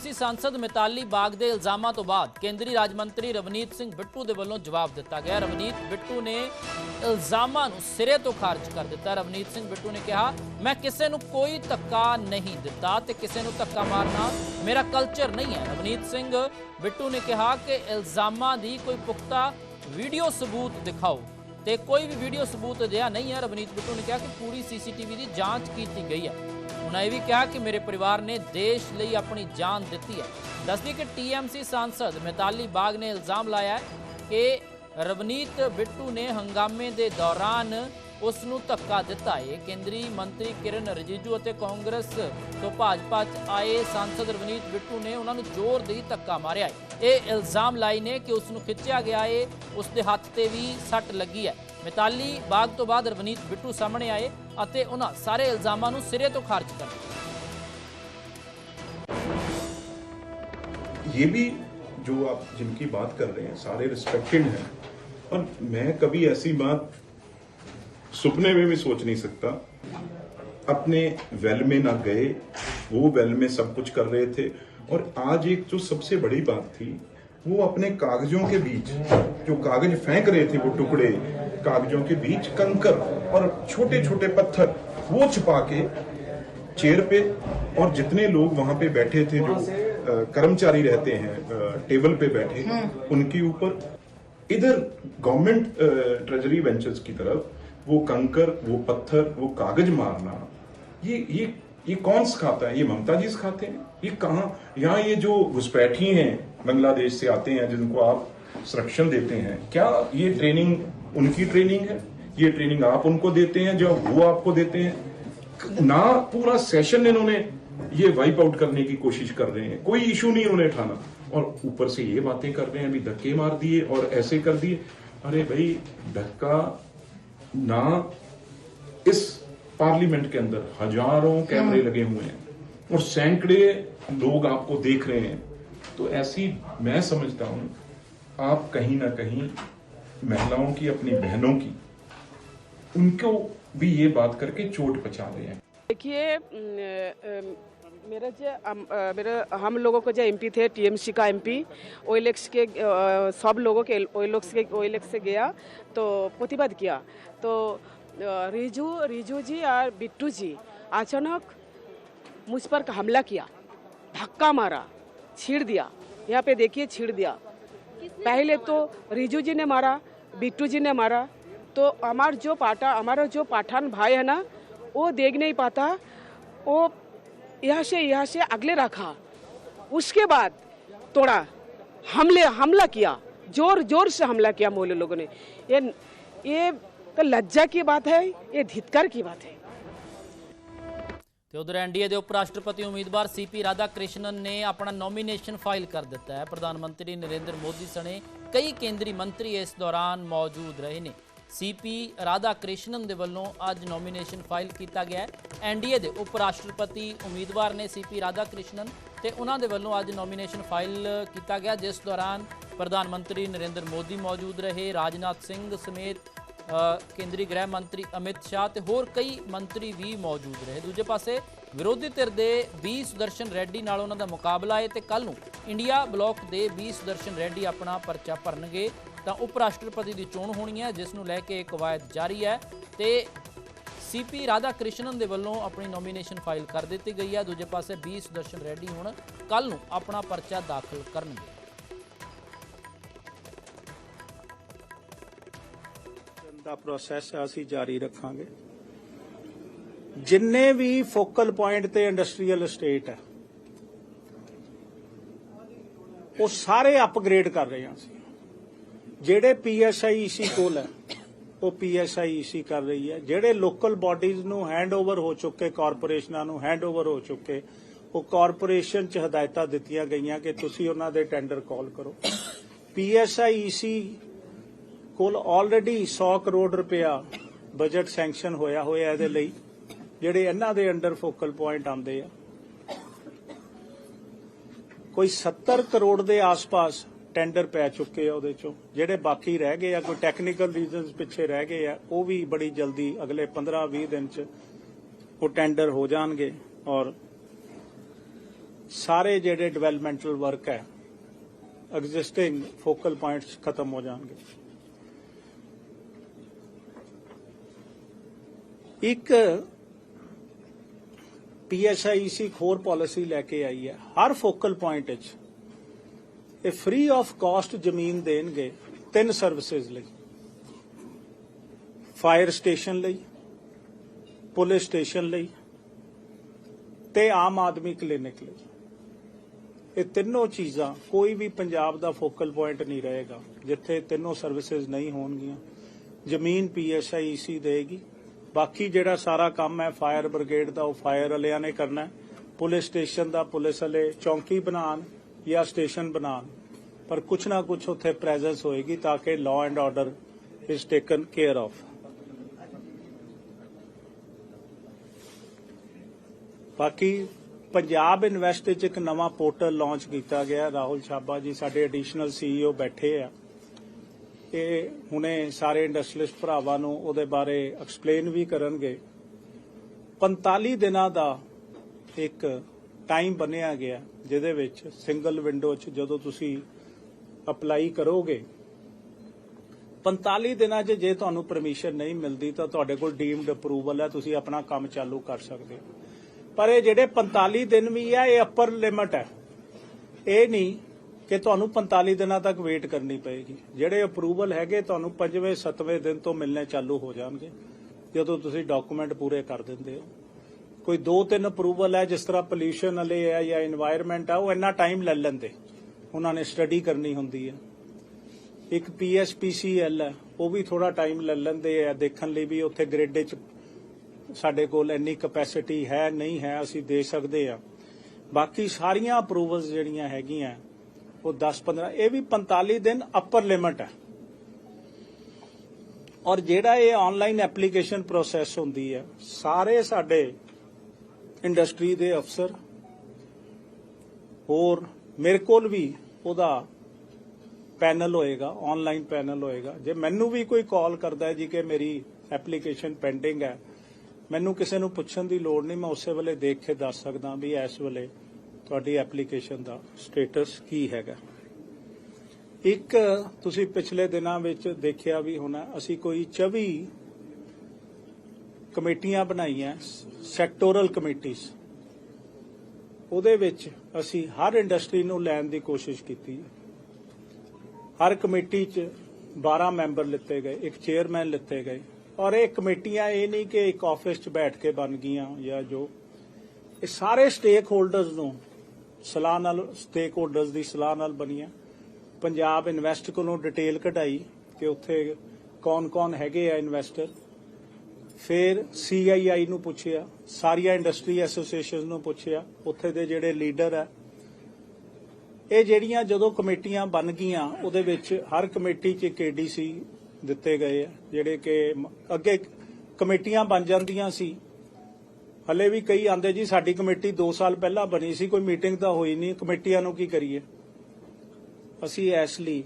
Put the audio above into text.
ਸੀ ਸੰਸਦ ਮਿਤਾਲੀ ਬਾਗ ਦੇ ਇਲਜ਼ਾਮਾਂ ਤੋਂ ਬਾਅਦ ਕੇਂਦਰੀ ਰਾਜ ਮੰਤਰੀ ਰਵਨੀਤ ਸਿੰਘ ਬਿੱਟੂ ਦੇ ਵੱਲੋਂ ਜਵਾਬ ਦਿੱਤਾ ਗਿਆ। ਰਵਨੀਤ ਬਿੱਟੂ ਨੇ ਇਲਜ਼ਾਮਾਂ ਨੂੰ ਸਿਰੇ ਤੋਂ ਖਾਰਜ ਕਰ ਦਿੱਤਾ। ਰਵਨੀਤ ਸਿੰਘ ਬਿੱਟੂ ਨੇ ਕਿਹਾ, ਮੈਂ ਕਿਸੇ ਨੂੰ ਕੋਈ ਧੱਕਾ ਨਹੀਂ ਦਿੱਤਾ ਤੇ ਕਿਸੇ ਨੂੰ ਧੱਕਾ ਮਾਰਨਾ ਮੇਰਾ ਕਲਚਰ ਨਹੀਂ ਹੈ। ਰਵਨੀਤ ਸਿੰਘ ਬਿੱਟੂ ਨੇ ਕਿਹਾ ਕਿ ਇਲਜ਼ਾਮਾਂ ਦੀ ਕੋਈ ਪੁਖਤਾ ਵੀਡੀਓ ਸਬੂਤ ਦਿਖਾਓ। ਤੇ ਕੋਈ ਵੀ ਵੀਡੀਓ ਸਬੂਤ ਅਜਿਹਾ ਨਹੀਂ ਹੈ। ਰਵਨੀਤ ਬਿੱਟੂ ਨੇ ਕਿਹਾ ਕਿ ਪੂਰੀ ਸੀਸੀਟੀਵੀ ਦੀ ਜਾਂਚ ਕੀਤੀ ਗਈ ਹੈ। ਉਹਨਾਂ ਇਹ ਵੀ ਕਿਹਾ ਕਿ ਮੇਰੇ ਪਰਿਵਾਰ ਨੇ ਦੇਸ਼ ਲਈ ਆਪਣੀ ਜਾਨ ਦਿੱਤੀ ਹੈ। ਦੱਸਦੀ ਕਿ ਟੀਐਮਸੀ ਸਾਂਸਦ ਮਿਤਾਲੀ ਬਾਗ ਨੇ ਇਲਜ਼ਾਮ ਲਾਇਆ ਹੈ ਕਿ ਰਵਨੀਤ ਬਿੱਟੂ ਨੇ ਹੰਗਾਮੇ ਦੇ ਦੌਰਾਨ ਉਸ ਨੂੰ ਧੱਕਾ ਦਿੱਤਾ ਹੈ ਕੇਂਦਰੀ ਮੰਤਰੀ ਕਿਰਨ ਰਿਜੀਜੂ ਅਤੇ ਕਾਂਗਰਸ ਤੋਂ ਭਾਜਪਾ 'ਚ ਆਏ ਸਾਂਸਦ ਰਵਨੀਤ ਬਿੱਟੂ ਨੇ ਉਹਨਾਂ ਨੂੰ ਜ਼ੋਰ ਦੀ ਧੱਕਾ ਮਾਰਿਆ ਹੈ ਇਹ ਇਲਜ਼ਾਮ ਲਾਏ ਨੇ ਕਿ ਉਸ ਨੂੰ ਖਿੱਚਿਆ ਗਿਆ ਹੈ ਉਸ ਦੇ ਹੱਥ ਤੇ ਵੀ ਸੱਟ ਲੱਗੀ ਹੈ ਮਿਤਾਲੀ ਬਾਗ ਤੋਂ ਬਾਅਦ ਰਵਨੀਤ ਬਿੱਟੂ ਸਾਹਮਣੇ ਆਏ ਅਤੇ ਉਹਨਾਂ ਸਾਰੇ ਇਲਜ਼ਾਮਾਂ ਨੂੰ ਸਿਰੇ ਤੋਂ ਖਾਰਜ ਕਰ ਦਿੱਤਾ ये भी जो आप जिनकी बात कर रहे हैं सारे रिस्पेक्टेड हैं और मैं कभी ऐसी बात सुपने में भी सोच नहीं सकता। अपने वेल में ना गए वो वेल में सब कुछ कर रहे थे। और आज एक जो सबसे बड़ी बात थी वो अपने कागजों के बीच जो कागज़ फेंक रहे थे वो टुकड़े कागजों के बीच कंकर और छोटे छोटे पत्थर वो छिपा के चेयर पे और जितने लोग वहाँ पे बैठे थे जो कर्मचारी रहते हैं टेबल पे बैठे उनके ऊपर इधर गवर्नमेंट ट्रेजरी वेंचर्स की तरफ़ वो कंकर, वो पत्थर, वो कागज़ मारना, ये ये ये कौन सिखाता है? ये ममता जी सिखाते हैं? ये कहाँ? यहाँ ये जो घुसपैठी हैं, बांग्लादेश से आते हैं, जिनको आप संरक्षण देते हैं, क्या ये ट्रेनिंग उनकी ट्रेनिंग है? ये ट्रेनिंग आप उनको देते हैं जो वो आपको देते हैं? ना पूरा सेशन इन्होंने ये वाइप आउट करने की कोशिश कर रहे हैं। कोई इशू नहीं उन्हें उठाना। और ऊपर से ये बातें कर रहे हैं, अभी धक्के मार दिए और ऐसे कर दिए। अरे भाई, धक्का ना इस पार्लियामेंट के अंदर हज़ारों कैमरे लगे हुए हैं और सैकड़े लोग आपको देख रहे हैं। तो ऐसी मैं समझता हूँ आप कहीं ना कहीं महिलाओं की अपनी बहनों की उनको भी ये बात करके चोट पहुँचा रहे हैं। देखिए मेरा जो हम मेरा हम लोगों को जो एमपी थे टीएमसी का एमपी ओएलएक्स के सब लोगों के ओएलएक्स के ओएलएक्स से गया तो प्रतिवाद किया। तो रिजू रिजू जी और बिट्टू जी अचानक मुझ पर हमला किया धक्का मारा छीड़ दिया यहाँ पे देखिए छीड़ दिया। पहले तो रिजू जी ने मारा बिट्टू जी ने मारा तो हमार जो पाठा हमारा जो पाठान भाई है ना वो देख नहीं पाता वो यहाँ से यहाँ से अगले रखा उसके बाद तोड़ा हमले हमला किया जोर जोर से हमला किया मोले लोगों ने ये ये तो लज्जा की बात है ये धिक्कार की बात है ਤੇ ਉਧਰ ਐਨਡੀਏ ਦੇ ਉਪ ਰਾਸ਼ਟਰਪਤੀ ਉਮੀਦਵਾਰ ਸੀਪੀ ਰਾਧਾ ਕ੍ਰਿਸ਼ਨਨ ਨੇ ਆਪਣਾ ਨੋਮੀਨੇਸ਼ਨ ਫਾਈਲ ਕਰ ਦਿੱਤਾ ਹੈ ਪ੍ਰਧਾਨ ਮੰਤਰੀ ਨਰਿੰਦਰ ਮੋਦੀ ਸਣੇ ਕਈ ਕੇਂਦਰੀ ਮੰਤਰੀ ਇਸ ਦੌਰਾਨ ਮੌਜੂਦ ਰਹੇ ਨੇ ਸੀਪੀ ਰਾਧਾ ਕ੍ਰਿਸ਼ਨਨ ਦੇ ਵੱਲੋਂ ਅੱਜ ਨੋਮੀਨੇਸ਼ਨ ਫਾਈਲ ਕੀਤਾ ਗਿਆ ਹੈ। ਐਨਡੀਏ ਦੇ ਉਪ ਰਾਸ਼ਟਰਪਤੀ ਉਮੀਦਵਾਰ ਨੇ ਸੀਪੀ ਰਾਧਾ ਕ੍ਰਿਸ਼ਨਨ ਤੇ ਉਹਨਾਂ ਦੇ ਵੱਲੋਂ ਅੱਜ ਨੋਮੀਨੇਸ਼ਨ ਫਾਈਲ ਕੀਤਾ ਗਿਆ, ਜਿਸ ਦੌਰਾਨ ਪ੍ਰਧਾਨ ਮੰਤਰੀ ਨਰਿੰਦਰ ਮੋਦੀ ਮੌਜੂਦ ਰਹੇ, ਰਾਜਨਾਥ ਸਿੰਘ ਸਮੇਤ ਕੇਂਦਰੀ ਗ੍ਰਹਿ ਮੰਤਰੀ ਅਮਿਤ ਸ਼ਾਹ ਤੇ ਹੋਰ ਕਈ ਮੰਤਰੀ ਵੀ ਮੌਜੂਦ ਰਹੇ। ਦੂਜੇ ਪਾਸੇ ਵਿਰੋਧੀ ਧਿਰ ਦੇ 20 ਸੁਦਰਸ਼ਨ ਰੈੱਡੀ ਨਾਲ ਉਹਨਾਂ ਦਾ ਮੁਕਾਬਲਾ ਹੈ ਤੇ ਕੱਲ ਨੂੰ ਇੰਡੀਆ ਬਲਾਕ ਦੇ 20 ਸੁਦਰਸ਼ਨ ਰੈੱਡੀ ਆਪਣਾ ਪਰਚਾ ਭਰਨਗੇ ਤਾਂ ਉਪ ਰਾਸ਼ਟਰਪਤੀ ਦੀ ਚੋਣ ਹੋਣੀ ਹੈ, ਜਿਸ ਨੂੰ ਲੈ ਕੇ ਕਵਾਇਦ ਜਾਰੀ ਹੈ ਤੇ ਸੀਪੀ ਰਾਧਾ ਕ੍ਰਿਸ਼ਨਨ ਦੇ ਵੱਲੋਂ ਆਪਣੀ ਨੋਮੀਨੇਸ਼ਨ ਫਾਈਲ ਕਰ ਦਿੱਤੀ ਗਈ ਹੈ। ਦੂਜੇ ਪਾਸੇ 20 ਸੁਦਰਸ਼ਨ ਰੈੱਡੀ ਹੁਣ ਕੱਲ ਨੂੰ ਆਪਣਾ ਪਰਚਾ ਦਾਖਲ ਕਰਨਗੇ। ਦਾ ਪ੍ਰੋਸੈਸ ਅਸੀਂ ਜਾਰੀ ਰੱਖਾਂਗੇ। ਜਿੰਨੇ ਵੀ ਫੋਕਲ ਪੁਆਇੰਟ ਤੇ ਇੰਡਸਟਰੀਅਲ ਸਟੇਟ ਹੈ, ਉਹ ਸਾਰੇ ਅਪਗ੍ਰੇਡ ਕਰ ਰਹੇ ਹਾਂ ਅਸੀਂ। ਜਿਹੜੇ ਪੀਐਸਆਈਸੀ ਕੋਲ ਹੈ, ਉਹ ਪੀਐਸਆਈਸੀ ਕਰ ਰਹੀ ਹੈ। ਜਿਹੜੇ ਲੋਕਲ ਬਾਡੀਜ਼ ਨੂੰ ਹੈਂਡਓਵਰ ਹੋ ਚੁੱਕੇ ਕਾਰਪੋਰੇਸ਼ਨਾਂ ਨੂੰ ਹੈਂਡਓਵਰ ਹੋ ਚੁੱਕੇ, ਉਹ ਕਾਰਪੋਰੇਸ਼ਨ ਚ ਹਦਾਇਤਾਂ ਦਿੱਤੀਆਂ ਗਈਆਂ ਕਿ ਤੁਸੀਂ ਉਹਨਾਂ ਦੇ ਟੈਂਡਰ ਕਾਲ ਕਰੋ। ਪੀਐਸਆਈਸੀ ਕੋਲ ਆਲਰੇਡੀ 100 ਕਰੋੜ ਰੁਪਇਆ ਬਜਟ ਸੈਂਕਸ਼ਨ ਹੋਇਆ ਹੋਇਆ ਇਹਦੇ ਲਈ। ਜਿਹੜੇ ਇਹਨਾਂ ਦੇ ਅੰਡਰ ਫੋਕਲ ਪੁਆਇੰਟ ਆਉਂਦੇ ਆ, ਕੋਈ 70 ਕਰੋੜ ਦੇ ਆਸ-ਪਾਸ ਟੈਂਡਰ ਪੈ ਚੁੱਕੇ ਆ ਉਹਦੇ ਚੋਂ। ਜਿਹੜੇ ਬਾਕੀ ਰਹਿ ਗਏ ਆ, ਕੋਈ ਟੈਕਨੀਕਲ ਰੀਜ਼ਨਸ ਪਿੱਛੇ ਰਹਿ ਗਏ ਆ, ਉਹ ਵੀ ਬੜੀ ਜਲਦੀ ਅਗਲੇ 15-20 ਦਿਨ ਚ ਉਹ ਟੈਂਡਰ ਹੋ ਜਾਣਗੇ ਔਰ ਸਾਰੇ ਜਿਹੜੇ ਡਿਵੈਲਪਮੈਂਟਲ ਵਰਕ ਹੈ ਐਗਜ਼ਿਸਟਿੰਗ ਫੋਕਲ ਪੁਆਇੰਟਸ ਖਤਮ ਹੋ ਜਾਣਗੇ। ਇੱਕ ਪੀਐਸਆਈਸੀ ਖੋਰ ਪਾਲਿਸੀ ਲੈ ਕੇ ਆਈ ਹੈ ਹਰ ਫੋਕਲ ਪੁਆਇੰਟ ਵਿੱਚ ਇਹ ਫ੍ਰੀ ਆਫ ਕਾਸਟ ਜ਼ਮੀਨ ਦੇਣਗੇ ਤਿੰਨ ਸਰਵਿਸਿਜ਼ ਲਈ ਫਾਇਰ ਸਟੇਸ਼ਨ ਲਈ ਪੁਲਿਸ ਸਟੇਸ਼ਨ ਲਈ ਤੇ ਆਮ ਆਦਮੀ ਕਲੀਨਿਕ ਲਈ ਇਹ ਤਿੰਨੋਂ ਚੀਜ਼ਾਂ ਕੋਈ ਵੀ ਪੰਜਾਬ ਦਾ ਫੋਕਲ ਪੁਆਇੰਟ ਨਹੀਂ ਰਹੇਗਾ ਜਿੱਥੇ ਤਿੰਨੋਂ ਸਰਵਿਸਿਜ਼ ਨਹੀਂ ਹੋਣਗੀਆਂ ਜ਼ਮੀਨ ਪੀਐਸਆਈਸੀ ਦੇਗੀ ਬਾਕੀ ਜਿਹੜਾ ਸਾਰਾ ਕੰਮ ਹੈ, ਫਾਇਰ ਬ੍ਰਿਗੇਡ ਦਾ, ਉਹ ਫਾਇਰ ਵਾਲਿਆਂ ਨੇ ਕਰਨਾ ਪੁਲਿਸ ਸਟੇਸ਼ਨ ਦਾ, ਪੁਲਿਸ ਵਾਲੇ ਚੌਂਕੀ ਬਣਾਉਣ ਜਾਂ ਸਟੇਸ਼ਨ ਬਣਾਉਣ। ਪਰ ਕੁਛ ਨਾ ਕੁਛ ਉੱਥੇ ਪ੍ਰੈਜ਼ੈਂਸ ਹੋਏਗੀ ਤਾਂ ਕਿ law and order is taken care of ਬਾਕੀ ਪੰਜਾਬ ਇਨਵੈਸਟ ਵਿੱਚ ਇੱਕ ਨਵਾਂ ਪੋਰਟਲ ਲਾਂਚ ਕੀਤਾ ਗਿਆ। ਰਾਹੁਲ ਛਾਬਾ ਜੀ, ਸਾਡੇ ਐਡੀਸ਼ਨਲ ਸੀਈਓ ਬੈਠੇ ਆ। ਇਹ ਹੁਣੇ ਸਾਰੇ ਇੰਡਸਟਰੀਲਿਸਟ ਭਰਾਵਾਂ ਨੂੰ ਉਹਦੇ ਬਾਰੇ ਐਕਸਪਲੇਨ ਵੀ ਕਰਨਗੇ। 45 ਦਿਨਾਂ ਦਾ ਇੱਕ ਟਾਈਮ ਬਣਿਆ ਗਿਆ, ਜਿਹਦੇ ਵਿੱਚ ਸਿੰਗਲ ਵਿੰਡੋ 'ਚ ਜਦੋਂ ਤੁਸੀਂ ਅਪਲਾਈ ਕਰੋਗੇ 45 ਦਿਨਾਂ 'ਚ ਜੇ ਤੁਹਾਨੂੰ ਪਰਮਿਸ਼ਨ ਨਹੀਂ ਮਿਲਦੀ ਤਾਂ ਤੁਹਾਡੇ ਕੋਲ ਡੀਮਡ ਅਪਰੂਵਲ ਹੈ, ਤੁਸੀਂ ਆਪਣਾ ਕੰਮ ਚਾਲੂ ਕਰ ਸਕਦੇ ਪਰ ਇਹ ਜਿਹੜੇ 45 ਦਿਨ ਵੀ ਆ ਇਹ ਅਪਰ ਲਿਮਟ ਹੈ। ਇਹ ਨਹੀਂ ਕਿ ਤੁਹਾਨੂੰ 45 ਦਿਨਾਂ ਤੱਕ ਵੇਟ ਕਰਨੀ ਪਏਗੀ। ਜਿਹੜੇ ਅਪਰੂਵਲ ਹੈਗੇ, ਤੁਹਾਨੂੰ 5ਵੇਂ 7ਵੇਂ ਦਿਨ ਤੋਂ ਮਿਲਣੇ ਚਾਲੂ ਹੋ ਜਾਣਗੇ, ਜਦੋਂ ਤੁਸੀਂ ਡਾਕੂਮੈਂਟ ਪੂਰੇ ਕਰ ਦਿੰਦੇ ਹੋ। ਕੋਈ 2-3 ਅਪਰੂਵਲ ਹੈ, ਜਿਸ ਤਰ੍ਹਾਂ ਪੋਲੂਸ਼ਨ ਵਾਲੇ ਹੈ ਜਾਂ এনवायरमेंट ਆ, ਉਹ ਇੰਨਾ ਟਾਈਮ ਲੈ ਲੈਂਦੇ। ਉਹਨਾਂ ਨੇ ਸਟੱਡੀ ਕਰਨੀ ਹੁੰਦੀ ਹੈ। ਇੱਕ ਪੀਐਸਪੀਸੀਐਲ ਹੈ, ਉਹ ਵੀ ਥੋੜਾ ਟਾਈਮ ਲੈ ਲੈਂਦੇ ਆ। ਦੇਖਣ ਲਈ ਵੀ ਉੱਥੇ ਗ੍ਰਿਡ 'ਚ ਸਾਡੇ ਕੋਲ ਇੰਨੀ ਕਪੈਸਿਟੀ ਹੈ, ਨਹੀਂ ਹੈ, ਅਸੀਂ ਦੇ ਸਕਦੇ ਆ ਬਾਕੀ ਸਾਰੀਆਂ ਅਪਰੂਵਲਸ ਜਿਹੜੀਆਂ ਹੈਗੀਆਂ ਉਹ 10 15 ਇਹ ਵੀ 45 ਦਿਨ ਅਪਰ ਲਿਮਟ ਹੈ। ਔਰ ਜਿਹੜਾ ਇਹ ਆਨਲਾਈਨ ਐਪਲੀਕੇਸ਼ਨ ਪ੍ਰੋਸੈਸ ਹੁੰਦੀ ਹੈ, ਸਾਰੇ ਸਾਡੇ ਇੰਡਸਟਰੀ ਦੇ ਅਫਸਰ, ਹੋਰ ਮੇਰੇ ਕੋਲ ਵੀ ਉਹਦਾ ਪੈਨਲ ਹੋਏਗਾ ਆਨਲਾਈਨ ਪੈਨਲ ਹੋਏਗਾ। ਜੇ ਮੈਨੂੰ ਵੀ ਕੋਈ ਕਾਲ ਕਰਦਾ ਹੈ ਜੀ ਕਿ ਮੇਰੀ ਐਪਲੀਕੇਸ਼ਨ ਪੈਂਡਿੰਗ ਹੈ, ਮੈਨੂੰ ਕਿਸੇ ਨੂੰ ਪੁੱਛਣ ਦੀ ਲੋੜ ਨਹੀਂ, ਮੈਂ ਉਸੇ ਵੇਲੇ ਦੇਖ ਕੇ ਦੱਸ ਸਕਦਾ ਵੀ ਇਸ ਵੇਲੇ ਤੁਹਾਡੀ ਐਪਲੀਕੇਸ਼ਨ ਦਾ ਸਟੇਟਸ ਕੀ ਹੈਗਾ? ਇੱਕ, ਤੁਸੀਂ ਪਿਛਲੇ ਦਿਨਾਂ ਵਿੱਚ ਦੇਖਿਆ ਵੀ ਹੋਣਾ, ਅਸੀਂ ਕੋਈ 24 ਕਮੇਟੀਆਂ ਬਣਾਈਆਂ ਸੈਕਟੋਰਲ ਕਮੇਟੀਆਂ ਉਹਦੇ ਵਿੱਚ ਅਸੀਂ ਹਰ ਇੰਡਸਟਰੀ ਨੂੰ ਲੈਣ ਦੀ ਕੋਸ਼ਿਸ਼ ਕੀਤੀ। ਹਰ ਕਮੇਟੀ 'ਚ 12 ਮੈਂਬਰ ਲਿੱਤੇ ਗਏ, ਇੱਕ ਚੇਅਰਮੈਨ ਲਿੱਤੇ ਗਏ। ਔਰ ਇਹ ਕਮੇਟੀਆਂ ਇਹ ਨਹੀਂ ਕਿ ਇੱਕ ਆਫਿਸ 'ਚ ਬੈਠ ਕੇ ਬਣ ਗਈਆਂ ਜਾਂ ਜੋ। ਇਹ ਸਾਰੇ ਸਟੇਕ ਹੋਲਡਰਸ ਨੂੰ ਸਲਾਹ ਨਾਲ ਸਟੇਕ ਹੋਲਡਰਸ ਦੀ ਸਲਾਹ ਨਾਲ ਬਣੀਆਂ ਪੰਜਾਬ ਇਨਵੈਸਟ ਕੋਲੋਂ ਡਿਟੇਲ ਕਢਾਈ ਕਿ ਉੱਥੇ ਕੌਣ-ਕੌਣ ਹੈਗੇ ਆ ਇਨਵੈਸਟਰ ਫਿਰ ਸੀਆਈਆਈ ਨੂੰ ਪੁੱਛਿਆ, ਸਾਰੀਆਂ ਇੰਡਸਟਰੀ ਐਸੋਸੀਏਸ਼ਨ ਨੂੰ ਪੁੱਛਿਆ, ਉੱਥੇ ਦੇ ਜਿਹੜੇ ਲੀਡਰ ਆ। ਇਹ ਜਿਹੜੀਆਂ ਜਦੋਂ ਕਮੇਟੀਆਂ ਬਣ ਗਈਆਂ, ਉਹਦੇ ਵਿੱਚ ਹਰ ਕਮੇਟੀ 'ਚ ਇੱਕ ਏਡੀਸੀ ਦਿੱਤੇ ਗਏ ਆ, ਜਿਹੜੇ ਕਿ ਅੱਗੇ ਕਮੇਟੀਆਂ ਬਣ ਜਾਂਦੀਆਂ ਸੀ। ਹਲੇ ਵੀ ਕਈ ਆਂਦੇ ਜੀ, ਸਾਡੀ ਕਮੇਟੀ 2 ਸਾਲ ਪਹਿਲਾਂ ਬਣੀ ਸੀ, ਕੋਈ ਮੀਟਿੰਗ ਤਾਂ ਹੋਈ ਨਹੀਂ। ਕਮੇਟੀਆਂ ਨੂੰ ਕੀ ਕਰੀਏ? ਅਸੀਂ ਇਸ ਲਈ